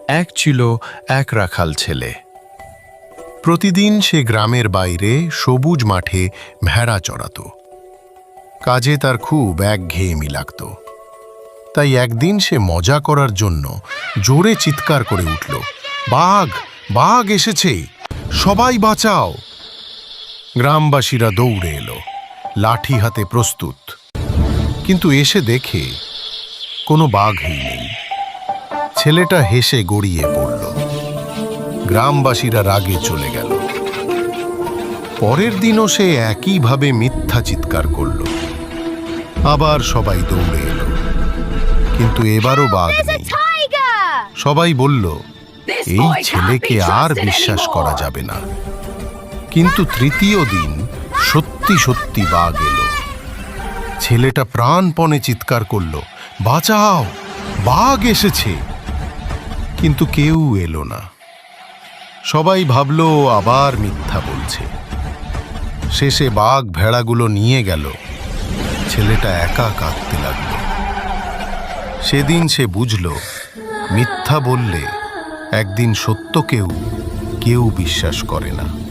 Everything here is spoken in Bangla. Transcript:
এক ছিল এক রাখাল ছেলে। প্রতিদিন সে গ্রামের বাইরে সবুজ মাঠে ভেড়া চড়াত। কাজে তার খুব একঘেয়েমি লাগত। তাই একদিন সে মজা করার জন্য জোরে চিৎকার করে উঠল, বাঘ বাঘ এসেছে! সবাই বাঁচাও! গ্রামবাসীরা দৌড়ে এলো, লাঠি হাতে প্রস্তুত। কিন্তু এসে দেখে কোনো বাঘই নেই। ছেলেটা হেসে গড়িয়ে পড়ল। গ্রামবাসীরা রাগে চলে গেল। পরের দিনও সে একইভাবে মিথ্যা চিৎকার করল। আবার সবাই দৌড়ে এলো। কিন্তু এবারও বাঘ নেই। সবাই বলল এই ছেলেকে আর বিশ্বাস করা যাবে না। কিন্তু তৃতীয় দিন সত্যি সত্যি বাঘ এলো। ছেলেটা প্রাণপণে চিৎকার করল বাঁচাও! বাঘ এসেছে! কিন্তু কেউ এলো না। সবাই ভাবল আবার মিথ্যা বলছে। শেষে বাঘ ভেড়াগুলো নিয়ে গেল। ছেলেটা একা কাঁদতে লাগল। সেদিন সে বুঝল, মিথ্যা বললে একদিন সত্যকেও কেউ বিশ্বাস করে না।